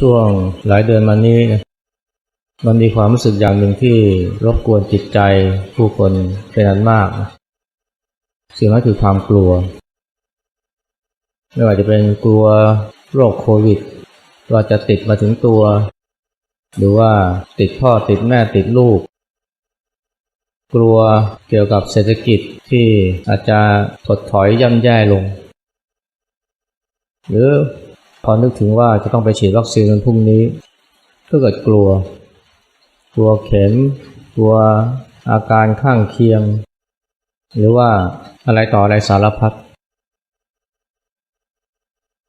ช่วงหลายเดือนมานี้มันมีความรู้สึกอย่างหนึ่งที่รบกวนจิตใจผู้คนเป็นอันมากสิ่งนั้นคือความกลัว ไม่ว่าจะเป็นกลัวโรคโควิด ว่าจะติดมาถึงตัว หรือว่าติดพ่อติดแม่ติดลูก กลัวเกี่ยวกับเศรษฐกิจที่อาจจะถดถอยย่ำแย่ลง หรือ พอนึกถึงว่าจะต้องไปฉีดวัคซีนวันพรุ่งนี้ ก็เกิดกลัว กลัวเข็ม กลัวอาการข้างเคียง หรือว่าอะไรต่ออะไรสารพัด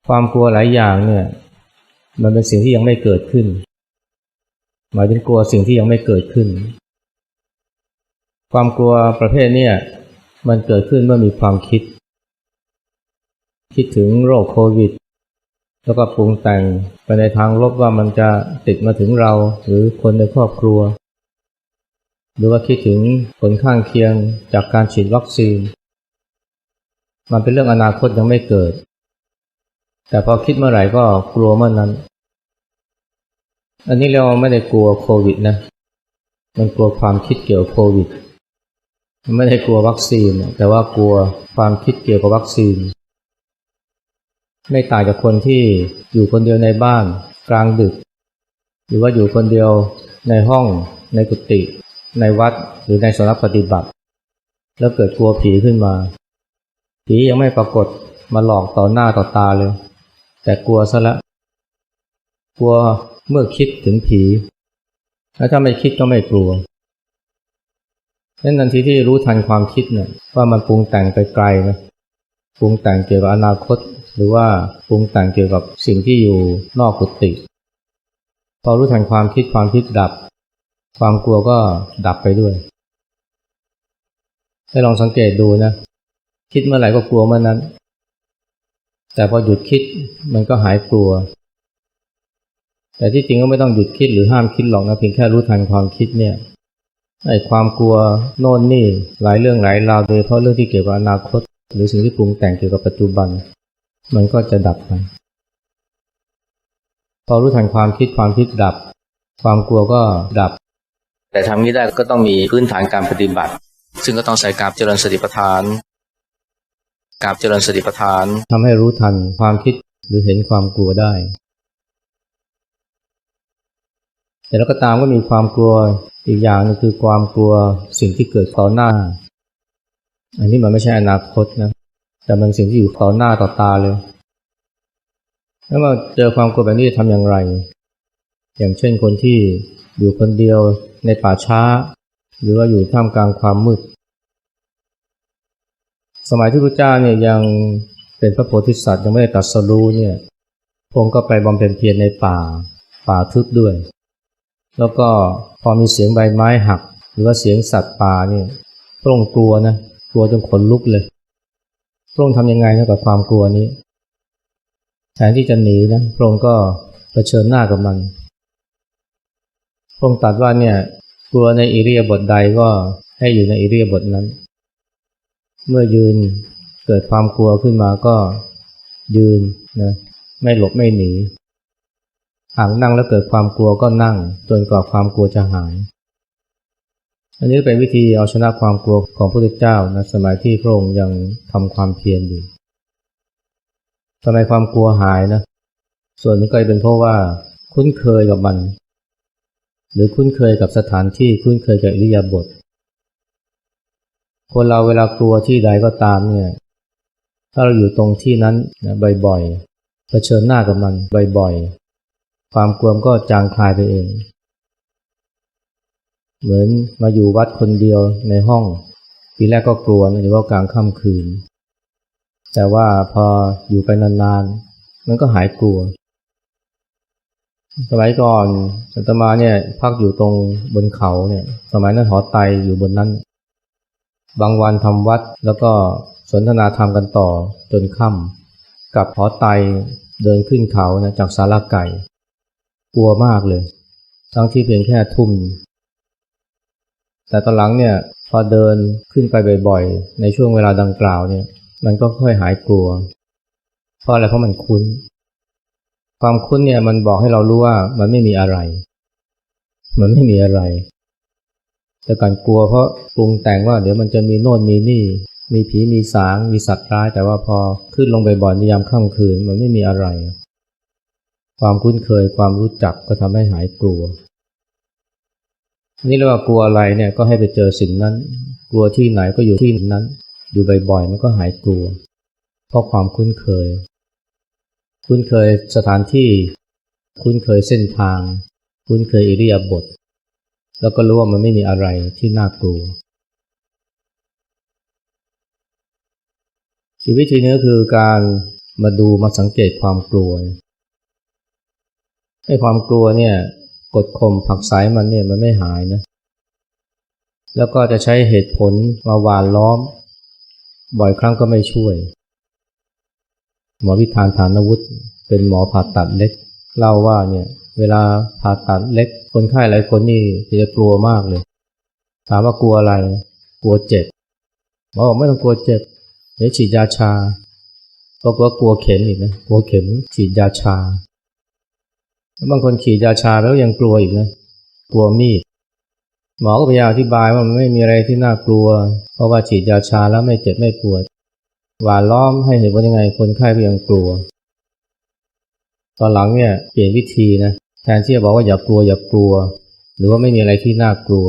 ความกลัวหลายอย่างเนี่ย มันเป็นสิ่งที่ยังไม่เกิดขึ้น หมายถึงกลัวสิ่งที่ยังไม่เกิดขึ้น ความกลัวประเภทเนี่ยมันเกิดขึ้นเมื่อมีความคิด คิดถึงโรคโควิด แล้วก็ปรุงแต่งไปในทางลบว่ามันจะติดมาถึงเราหรือคนในครอบครัว หรือว่าคิดถึงผลข้างเคียงจากการฉีดวัคซีน มันเป็นเรื่องอนาคตยังไม่เกิด แต่พอคิดเมื่อไหร่ก็กลัวเมื่อนนั้น อันนี้เราไม่ได้กลัวโควิดนะ มันกลัวความคิดเกี่ยวกับโควิดไม่ได้กลัววัคซีน แต่ว่ากลัวความคิดเกี่ยวกับวัคซีน ไม่ต่างจากคนที่อยู่คนเดียวในบ้านกลางดึก หรือว่าอยู่คนเดียวในห้อง ในกุฏิในวัดหรือในสำนักปฏิบัติ แล้วเกิดกลัวผีขึ้นมา ผียังไม่ปรากฏมาหลอกต่อหน้าต่อตาเลย แต่กลัวซะแล้วกลัวเมื่อคิดถึงผีแล้วถ้าไม่คิดก็ไม่กลัวนั่นทันทีที่รู้ทันความคิดเนี่ยว่ามันปรุงแต่งไปไกลนะปรุงแต่งเกี่ยวกับอนาคต หรือว่าปรุงแต่งเกี่ยวกับสิ่งที่อยู่นอกกุฏิพอรู้ทันความคิดความคิดดับ ความกลัวก็ดับไปด้วย ให้ลองสังเกตดูนะ คิดเมื่อไหร่ก็กลัวเมื่อนั้น แต่พอหยุดคิดมันก็หายกลัว แต่ที่จริงก็ไม่ต้องหยุดคิดหรือห้ามคิดหรอกนะเพียงแค่รู้ทันความคิดเนี่ยไอ้ความกลัวโน่นนี่หลายเรื่องหลายราวโดยเฉพาะเรื่องที่เกี่ยวกับอนาคต หรือสิ่งที่ปรุงแต่งเกี่ยวกับปัจจุบัน มันก็จะดับไปพอรู้ทันความคิดความคิดดับ ความกลัวก็ดับ แต่ทำนี้ได้ก็ต้องมีพื้นฐานการปฏิบัติ ซึ่งก็ต้องใส่กราบเจริญสติปัฏฐานกราบเจริญสติปัฏฐานทำให้รู้ทันความคิดหรือเห็นความกลัวได้แต่แล้วก็ตามก็มีความกลัวอีกอย่างนึงคือความกลัวสิ่งที่เกิดต่อหน้า อันนี้มันไม่ใช่อนาคตนะ แต่มันสิ่งที่อยู่ต่อหน้าต่อตาเลย แล้วมาเจอความกลัวแบบนี้ทำอย่างไร อย่างเช่นคนที่อยู่คนเดียวในป่าช้า หรือว่าอยู่ท่ามกลางความมืด สมัยที่พระเจ้าเนี่ยยังเป็นพระโพธิสัตว์ยังไม่ได้ตรัสรู้เนี่ยพระองค์ก็ไปบำเพ็ญเพียรในป่า ป่าทึบด้วย แล้วก็พอมีเสียงใบไม้หัก หรือว่าเสียงสัตว์ป่าเนี่ยพระองค์กลัวนะกลัวจนขนลุกเลย พระองค์ทำยังไงกับความกลัวนี้แทนที่จะหนีนะพระองค์ก็เผชิญหน้ากับมันพระองค์ตรัสว่าเนี่ยกลัวในอิริยาบถใดก็ให้อยู่ในอิริยาบถนั้น เมื่อยืนเกิดความกลัวขึ้นมาก็ยืนนะไม่หลบไม่หนีหากนั่งแล้วเกิดความกลัวก็นั่งจนกว่าความกลัวจะหาย อันนี้เป็นวิธีเอาชนะความกลัวของพระพุทธเจ้านะสมัยที่พระองค์ยังทำความเพียรอยู่ทำไมความกลัวหายนะ ส่วนนึงก็เป็นเพราะว่าคุ้นเคยกับมัน หรือคุ้นเคยกับสถานที่คุ้นเคยกับอิริยาบถคนเราเวลากลัวที่ใดก็ตามเนี่ย ถ้าเราอยู่ตรงที่นั้นนะบ่อยๆเผชิญหน้ากับมันบ่อยๆ ความกลัวก็จางคลายไปเอง เหมือนมาอยู่วัดคนเดียวในห้องทีแรกก็กลัวนะเฉพาะกลางค่ำคืน แต่ว่าพออยู่ไปนานๆ มันก็หายกลัว สมัยก่อนอาตมาเนี่ยพักอยู่ตรงบนเขาเนี่ย สมัยนั้นหอไตอยู่บนนั้น บางวันทำวัดแล้วก็สนทนาธรรมกันต่อจนค่ำกับหอไตเดินขึ้นเขานะจากสาราไก่ กลัวมากเลย ทั้งที่เพียงแค่ทุ่ม แต่ตอนหลังเนี่ยพอเดินขึ้นไปบ่อยๆ ในช่วงเวลาดังกล่าวเนี่ย มันก็ค่อยหายกลัว เพราะอะไรเพราะมันคุ้น ความคุ้นเนี่ยมันบอกให้เรารู้ว่ามันไม่มีอะไร มันไม่มีอะไร แต่การกลัวเพราะปรุงแต่งว่าเดี๋ยวมันจะมีโน่นมีนี่ มีผีมีสางมีสัตว์ร้าย แต่ว่าพอขึ้นลงไปบ่อยในยามค่ำคืนมันไม่มีอะไร ความคุ้นเคยความรู้จักก็ทำให้หายกลัว นี่เรียกว่ากลัวอะไรเนี่ยก็ให้ไปเจอสิ่งนั้น กลัวที่ไหนก็อยู่ที่นั้น อยู่บ่อยๆมันก็หายกลัว เพราะความคุ้นเคย คุ้นเคยสถานที่ คุ้นเคยเส้นทาง คุ้นเคยอิริยาบถแล้วก็รู้ว่ามันไม่มีอะไรที่น่ากลัวอีวิธีนึงก็คือการมาดูมาสังเกตความกลัวให้ความกลัวเนี่ย กดข่มผักสายมันเนี่ยมันไม่หายนะ แล้วก็จะใช้เหตุผลมาหวานล้อม บ่อยครั้งก็ไม่ช่วย หมอวิธานฐานวุฒิเป็นหมอผ่าตัดเล็ก เล่าว่าเนี่ยเวลาผ่าตัดเล็ก คนไข้หลายคนนี่จะกลัวมากเลย ถามว่ากลัวอะไร กลัวเจ็บหมอบอกไม่ต้องกลัวเจ็บเดี๋ยวฉีดยาชาก็กลัวกลัวเข็มอีกนะกลัวเข็มฉีดยาชา บางคนฉีดยาชาแล้วยังกลัวอีกนะ กลัวมีด หมอก็พยายามอธิบายว่ามันไม่มีอะไรที่น่ากลัว เพราะว่าฉีดยาชาแล้วไม่เจ็บไม่ปวด หวานล้อมให้เห็นว่ายังไงคนไข้ก็ยังกลัว ตอนหลังเนี่ยเปลี่ยนวิธีนะ แทนที่จะบอกว่าอย่ากลัวอย่ากลัว หรือว่าไม่มีอะไรที่น่ากลัว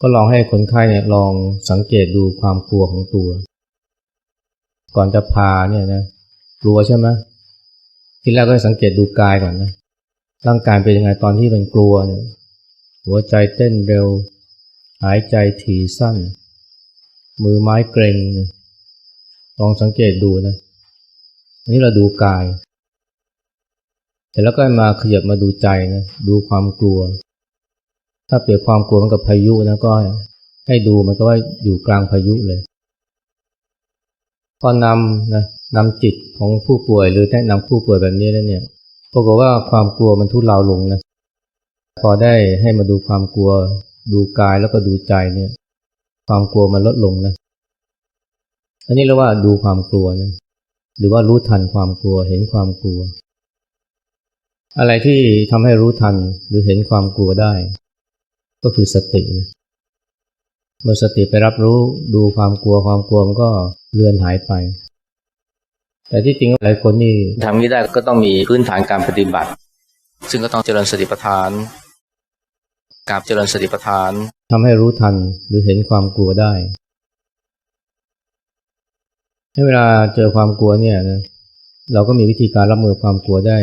ก็ลองให้คนไข้เนี่ยลองสังเกตดูความกลัวของตัว ก่อนจะพาเนี่ยนะ กลัวใช่ไหมทีแรกก็สังเกตดูกายก่อนนะ ร่างกายเป็นยังไงตอนที่มันกลัวเนี่ยหัวใจเต้นเร็ว หายใจถี่สั้น มือไม้เกร็ง ลองสังเกตดูนะอันนี้เราดูกายเสร็จแล้วก็มาขยับมาดูใจนะดูความกลัว ถ้าเปรียบความกลัวมันกับพายุนะก็ให้ดูมันก็ว่าอยู่กลางพายุเลยพอนำนะนำจิตของผู้ป่วยหรือแนะนำผู้ป่วยแบบนี้แล้วเนี่ย ปรากฏว่าความกลัวมันทุเลาลงนะพอได้ให้มาดูความกลัว ดูกายแล้วก็ดูใจเนี่ย ความกลัวมันลดลงนะอันนี้เรียกว่าดูความกลัวนะหรือว่ารู้ทันความกลัวเห็นความกลัว อะไรที่ทำให้รู้ทันหรือเห็นความกลัวได้ ก็คือสตินะเมื่อสติไปรับรู้ดูความกลัวความกลัวมันก็เลือนหายไป แต่ที่จริงหลายคนนี่ทำนี้ได้ก็ต้องมีพื้นฐานการปฏิบัติ ซึ่งก็ต้องเจริญสติปัฏฐาน การเจริญสติปัฏฐานทำให้รู้ทันหรือเห็นความกลัวได้ให้เวลาเจอความกลัวเนี่ยนะเราก็มีวิธีการรับมือความกลัวได้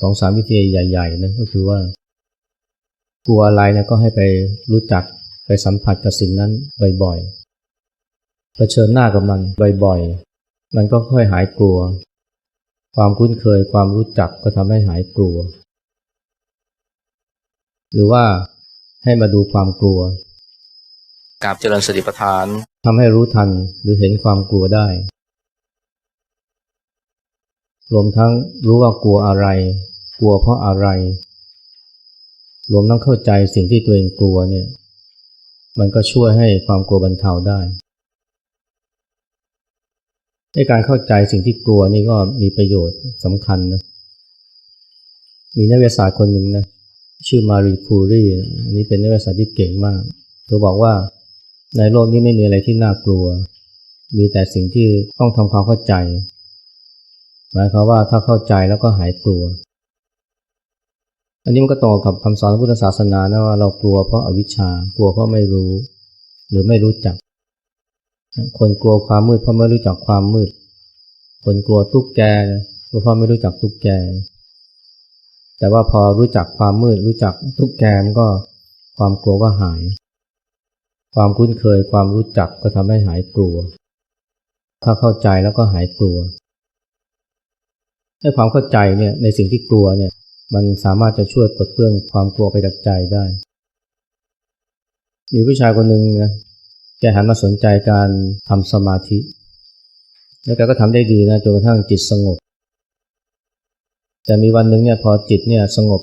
สองสามวิธีใหญ่ๆนะก็คือว่า กลัวอะไรนะก็ให้ไปรู้จักไปสัมผัสกับสิ่งนั้นบ่อยๆเผชิญหน้ากับมันบ่อยๆ มันก็ค่อยหายกลัว ความคุ้นเคยความรู้จักก็ทำให้หายกลัว หรือว่าให้มาดูความกลัวกาบเจริญสติปัฏฐานทำให้รู้ทันหรือเห็นความกลัวได้ รวมทั้งรู้ว่ากลัวอะไร กลัวเพราะอะไร รวมทั้งเข้าใจสิ่งที่ตัวเองกลัวเนี่ย มันก็ช่วยให้ความกลัวบรรเทาได้ ในการเข้าใจสิ่งที่กลัวนี่ก็มีประโยชน์สำคัญนะ มีนักวิทยาศาสตร์คนหนึ่งนะชื่อมารีคูรีอันนี้เป็นนักวิทยาศาสตร์ที่เก่งมากเธอบอกว่าในโลกนี้ไม่มีอะไรที่น่ากลัว มีแต่สิ่งที่ต้องทำความเข้าใจ หมายความว่าถ้าเข้าใจแล้วก็หายกลัว อันนี้มันก็ตรงกับคำสอนพุทธศาสนานะว่าเรากลัวเพราะอาวิชชากลัวเพราะไม่รู้ หรือไม่รู้จัก คนกลัวความมืดเพราะไม่รู้จักความมืด คนกลัวตุ๊กแกเพราะไม่รู้จักตุ๊กแก แต่ว่าพอรู้จักความมืดรู้จักทุกแกมันก็ความกลัวก็หาย ความคุ้นเคยความรู้จักก็ทำให้หายกลัว ถ้าเข้าใจแล้วก็หายกลัวให้ความเข้าใจเนี่ยในสิ่งที่กลัวเนี่ยมันสามารถจะช่วยปลดเปลื้องความกลัวไปจากใจได้ มีผู้ชายคนหนึ่งนะ แกหันมาสนใจการทำสมาธิ แล้วแกก็ทำได้ดีนะจนกระทั่งจิตสงบ แต่มีวันหนึ่งเนี่ยพอจิตเนี่ยสงบ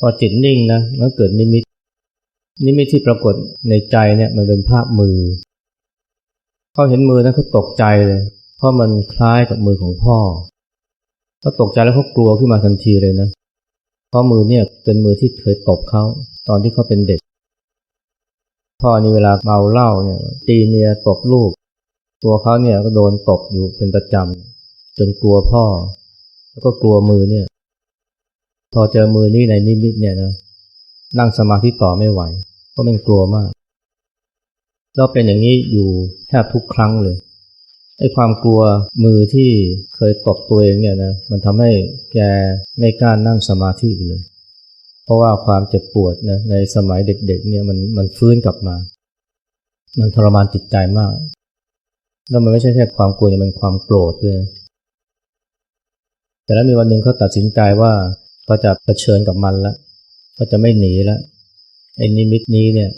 พอจิตนิ่งนะมันเกิดนิมิต นิมิตที่ปรากฏในใจเนี่ยมันเป็นภาพมือเขาเห็นมือนั้นเขาตกใจเลย เพราะมันคล้ายกับมือของพ่อเขาตกใจแล้วเขากลัวขึ้นมาทันทีเลยนะ เพราะมือเนี่ยเป็นมือที่เคยตบเขาตอนที่เขาเป็นเด็ก พ่อนี่เวลาเมาเหล้าเนี่ยตีเมียตบลูก ตัวเขาเนี่ยก็โดนตบอยู่เป็นประจำจนกลัวพ่อ แล้วก็กลัวมือเนี่ย พอเจอมือนี่ในนิมิตเนี่ยนะนั่งสมาธิต่อไม่ไหว เพราะมันกลัวมากแล้วเป็นอย่างนี้อยู่แทบทุกครั้งเลยไอ้ความกลัวมือที่เคยตบตัวเองเนี่ยนะมันทำให้แกไม่กล้านั่งสมาธิเลย เพราะว่าความเจ็บปวดนะในสมัยเด็กๆเนี่ยมันมันฟื้นกลับมา มันทรมานจิตใจมาก แล้วมันไม่ใช่แค่ความกลัวมันความโกรธด้วยแต่แล้วมีวันหนึ่งเขาตัดสินใจว่าเขาจะะเผชิญกับมันแล้วเขาจะไม่หนีแล้วไอ้นิมิตนี้เนี่ย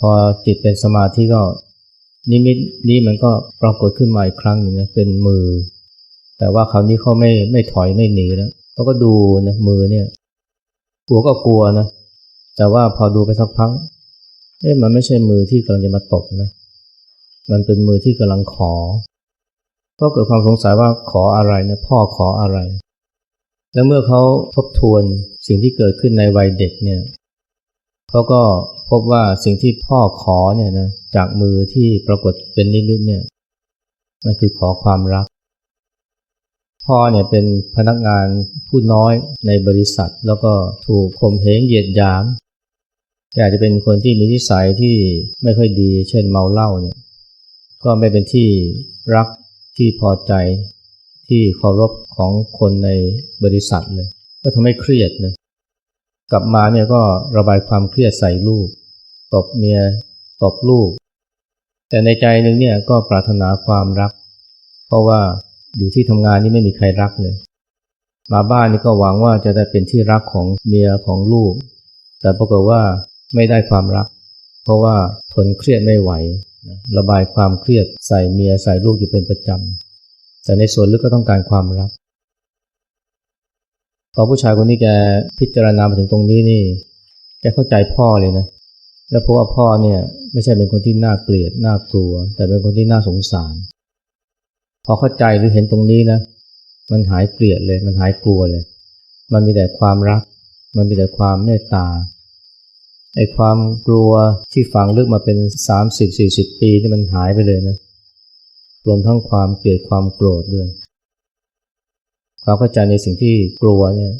พอจิตเป็นสมาธิก็ นิมิตนี้มันก็ปรากฏขึ้นมาอีกครั้งหนึ่งนะเป็นมือ แต่ว่าคราวนี้เขาไม่ไม่ถอยไม่หนีแล้วเขาก็ดูนะมือเนี่ย ลัวก็กลัวนะ แต่ว่าพอดูไปสักพักเอ๊ะมันไม่ใช่มือที่กำลังจะมาตบนะ มันเป็นมือที่กำลังขอ ก็เกิดความสงสัยว่าขออะไรนะพ่อขออะไร แล้วเมื่อเขาทบทวนสิ่งที่เกิดขึ้นในวัยเด็กเนี่ยเขาก็พบว่าสิ่งที่พ่อขอเนี่ยนะจากมือที่ปรากฏเป็นนิมิตเนี่ยมันคือขอความรัก พ่อเนี่ยเป็นพนักงานผู้น้อยในบริษัท แล้วก็ถูกข่มเหงเหยียดหยามแกอาจจะเป็นคนที่มีนิสัยที่ไม่ค่อยดี เช่นเมาเหล้าเนี่ย ก็ไม่เป็นที่รักที่พอใจที่เคารพของคนในบริษัทเลย ก็ทำให้เครียดนะกลับมาเนี่ยก็ระบายความเครียดใส่ลูก ตบเมีย ตบลูก แต่ในใจหนึ่งเนี่ยก็ปรารถนาความรัก เพราะว่า อยู่ที่ทำงานนี่ไม่มีใครรักเลย มาบ้านนี่ก็หวังว่าจะได้เป็นที่รักของเมียของลูก แต่ปรากฏว่าไม่ได้ความรัก เพราะว่าทนเครียดไม่ไหว ระบายความเครียดใส่เมียใส่ลูกอยู่เป็นประจำ แต่ในส่วนลึกก็ต้องการความรัก พอผู้ชายคนนี้แกพิจารณามาถึงตรงนี้นี่ แกเข้าใจพ่อเลยนะ แล้วเพราะว่าพ่อเนี่ยไม่ใช่เป็นคนที่น่าเกลียดน่ากลัว แต่เป็นคนที่น่าสงสาร พอเข้าใจหรือเห็นตรงนี้นะ มันหายเกลียดเลย มันหายกลัวเลย มันมีแต่ความรัก มันมีแต่ความเมตตาไอ้ความกลัวที่ฝังลึกมาเป็นสามสิบสี่สิบปีที่มันหายไปเลยนะรวมทั้งความเกลียดความโกรธด้วยความเข้าใจในสิ่งที่กลัวเนี่ย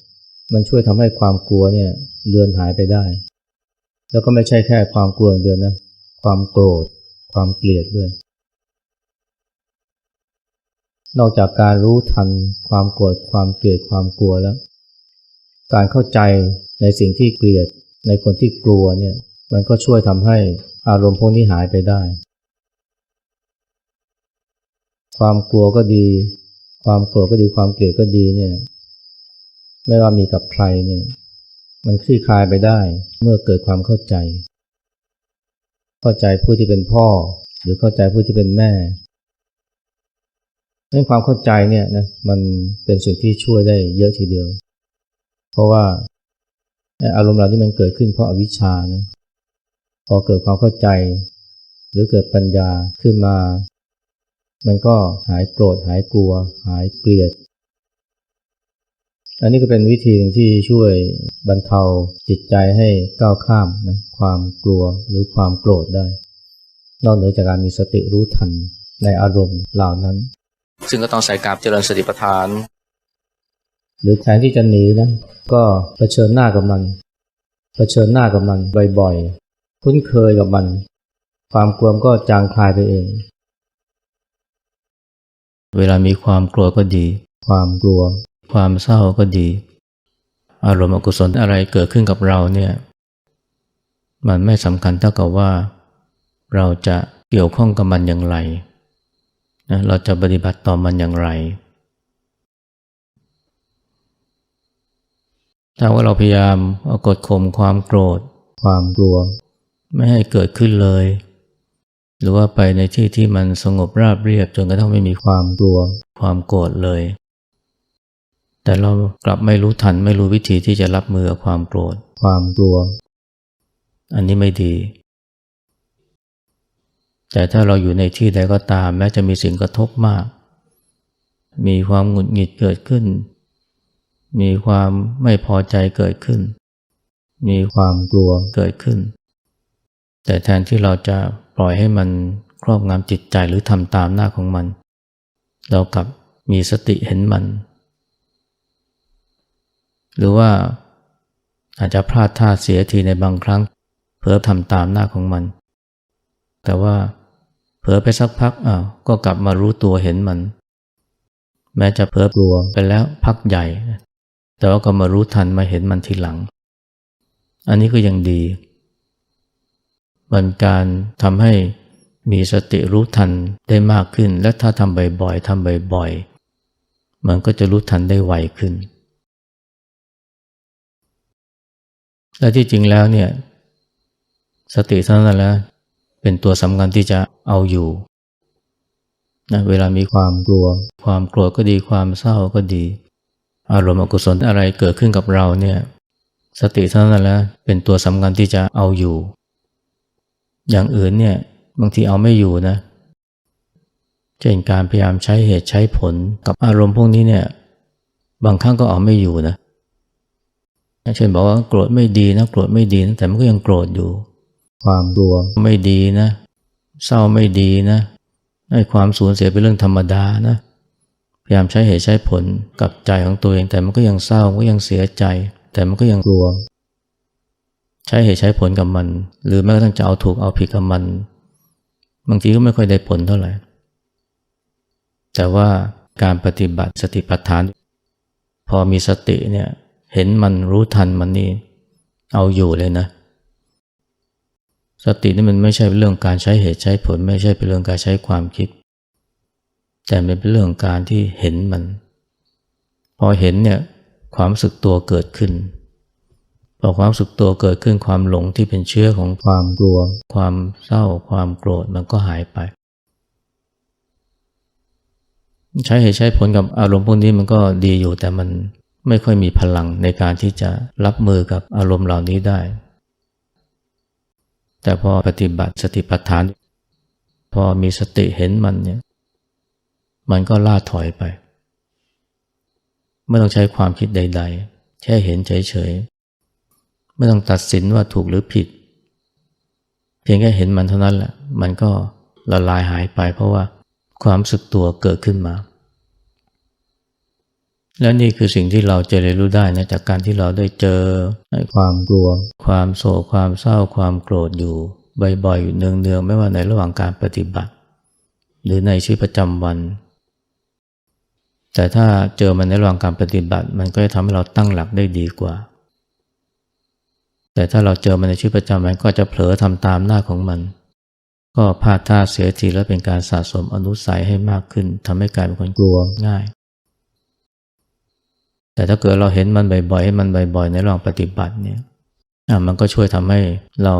มันช่วยทำให้ความกลัวเนี่ยเลือนหายไปได้ แล้วก็ไม่ใช่แค่ความกลัวเดียวนะ ความโกรธ ความเกลียดด้วย นอกจากการรู้ทันความโกรธความเกลียดความกลัวแล้ว การเข้าใจในสิ่งที่เกลียดในคนที่กลัวเนี่ยมันก็ช่วยทำให้อารมณ์พวกนี้หายไปได้ ความกลัวก็ดี ความโกรธก็ดีความเกลียดก็ดีเนี่ยไม่ว่ามีกับใครเนี่ยมันคลี่คลายไปได้เมื่อเกิดความเข้าใจ เข้าใจผู้ที่เป็นพ่อ หรือเข้าใจผู้ที่เป็นแม่ เรื่ความเข้าใจเนี่ยนะมันเป็นสิ่งที่ช่วยได้เยอะทีเดียว เพราะว่าอารมณ์เหล่านี้มันเกิดขึ้นเพราะอาวิชชานะพอเกิดความเข้าใจ หรือเกิดปัญญาขึ้นมา มันก็หายโกรธหายกลัว หายเกลียด อันนี้ก็เป็นวิธีที่ช่วยบรรเทาจิตใจให้ก้าวข้ามนะความกลัวหรือความโกรธได้ นอกเหนือจากการมีสติรู้ทันในอารมณ์เหล่านั้น ซึ่งก็ต้องใส่กาบเจริญสติปัฏฐาน หรือแทนที่จะหนีนะก็เผชิญหน้ากับมันเผชิญหน้ากับมันบ่อยๆคุ้นเคยกับมัน ความกลัวก็จางคลายไปเอง เวลามีความกลัวก็ดี ความกลัว ความเศร้าก็ดี อารมณ์อกุศลอะไรเกิดขึ้นกับเราเนี่ยมันไม่สำคัญเท่ากับว่า เราจะเกี่ยวข้องกับมันอย่างไรนะ เราจะปฏิบัติต่อมันอย่างไร ถ้าว่าเราพยายามกดข่มความโกรธ ความกลัว ไม่ให้เกิดขึ้นเลย หรือว่าไปในที่ที่มันสงบราบเรียบจนกระทั่งไม่มีความกลัว ความโกรธเลย แต่เรากลับไม่รู้ทันไม่รู้วิธีที่จะรับมือกับความโกรธ ความกลัว อันนี้ไม่ดี แต่ถ้าเราอยู่ในที่ใดก็ตาม แม้จะมีสิ่งกระทบมาก มีความหงุดหงิดเกิดขึ้น มีความไม่พอใจเกิดขึ้น มีความกลัวเกิดขึ้น แต่แทนที่เราจะปล่อยให้มันครอบงำจิตใจหรือทำตามหน้าของมัน เรากลับมีสติเห็นมัน หรือว่าอาจจะพลาดท่าเสียทีในบางครั้งเผลอทำตามหน้าของมัน แต่ว่า เผลอไปสักพักอ้าวก็กลับมารู้ตัวเห็นมัน แม้จะเผลอกลัวไปแล้วพักใหญ่ แต่ว่าก็มารู้ทันมาเห็นมันทีหลัง อันนี้ก็ยังดี มันการทำให้มีสติรู้ทันได้มากขึ้น และถ้าทำบ่อยๆทำบ่อยๆ มันก็จะรู้ทันได้ไวขึ้น และที่จริงแล้วเนี่ยสติเท่านั้นแหละ เป็นตัวสำคัญที่จะเอาอยู่นะเวลามีความกลัว ความโกรธก็ดีความเศร้าก็ดี อารมณ์อกุศลอะไรเกิดขึ้นกับเราเนี่ย สติเท่านั้นแหละเป็นตัวสำคัญที่จะเอาอยู่ อย่างอื่นเนี่ยบางทีเอาไม่อยู่นะเช่นการพยายามใช้เหตุใช้ผลกับอารมณ์พวกนี้เนี่ยบางครั้งก็เอาไม่อยู่นะเช่นบอกว่าโกรธไม่ดีนะโกรธไม่ดีนะแต่มันก็ยังโกรธอยู่ ความกลัวไม่ดีนะ เศร้าไม่ดีนะไอ้ความสูญเสียเป็นเรื่องธรรมดานะพยายามใช้เหตุใช้ผลกับใจของตัวเอง แต่มันก็ยังเศร้าก็ยังเสียใจ แต่มันก็ยังกลัว ใช้เหตุใช้ผลกับมัน หรือแม้กระทั่งจะเอาถูกเอาผิดกับมัน บางทีก็ไม่ค่อยได้ผลเท่าไหร่ แต่ว่าการปฏิบัติสติปัฏฐาน พอมีสติเนี่ยเห็นมันรู้ทันมันนี่เอาอยู่เลยนะ สตินี่มันไม่ใช่เป็นเรื่องการใช้เหตุใช้ผล ไม่ใช่เป็นเรื่องการใช้ความคิด แต่มันเป็นเรื่องการที่เห็นมัน พอเห็นเนี่ยความสึกตัวเกิดขึ้นพอความสึกตัวเกิดขึ้นความหลงที่เป็นเชื้อของความกลัว ความเศร้า ความโกรธมันก็หายไป ใช้เหตุใช้ผลกับอารมณ์พวกนี้มันก็ดีอยู่แต่มันไม่ค่อยมีพลังในการที่จะรับมือกับอารมณ์เหล่านี้ได้ แต่พอปฏิบัติสติปัฏฐาน พอมีสติเห็นมันเนี่ย มันก็ล่าถอยไปไม่ต้องใช้ความคิดใด ๆ แค่เห็นเฉยๆ ไม่ต้องตัดสินว่าถูกหรือผิด เพียงแค่เห็นมันเท่านั้นแหละ มันก็ละลายหายไปเพราะว่าความสึกตัวเกิดขึ้นมา และนี่คือสิ่งที่เราจะเรียนรู้ได้นะจากการที่เราได้เจอความกลัว ความโศกความเศร้าความโกรธอยู่บ่อยๆอยู่เนืองๆไม่ว่าในระหว่างการปฏิบัติ หรือในชีวิตประจำวัน แต่ถ้าเจอมันในระหว่างการปฏิบัติ มันก็จะทำให้เราตั้งหลักได้ดีกว่า แต่ถ้าเราเจอมันในชีวิตประจำวันก็จะเผลอทำตามหน้าของมัน ก็พลาดท่าเสียทีแล้วเป็นการสะสมอนุสัยให้มากขึ้นทำให้กลายเป็นคนกลัวง่าย แต่ถ้าเกิดเราเห็นมันบ่อยๆให้มันบ่อยๆ ในระหว่างปฏิบัติเนี่ยมันก็ช่วยทำให้เรา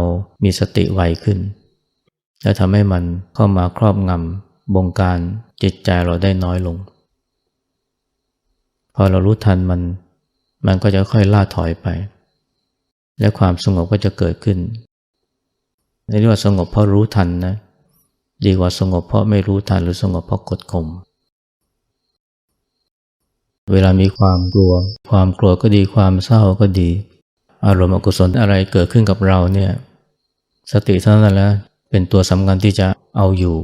มีสติไวขึ้น และทำให้มันเข้ามาครอบงำบงการจิตใจเราได้น้อยลง พอเรารู้ทันมัน มันก็จะค่อยล่าถอยไป และความสงบก็จะเกิดขึ้นในเรื่องสงบเพราะรู้ทันนะดีกว่าสงบเพราะไม่รู้ทันหรือสงบเพราะกดข่ม เวลามีความกลัว ความกลัวก็ดีความเศร้าก็ดี อารมณ์อกุศลอะไรเกิดขึ้นกับเราเนี่ย สติเท่านั้นแหละเป็นตัวสำคัญที่จะเอาอยู่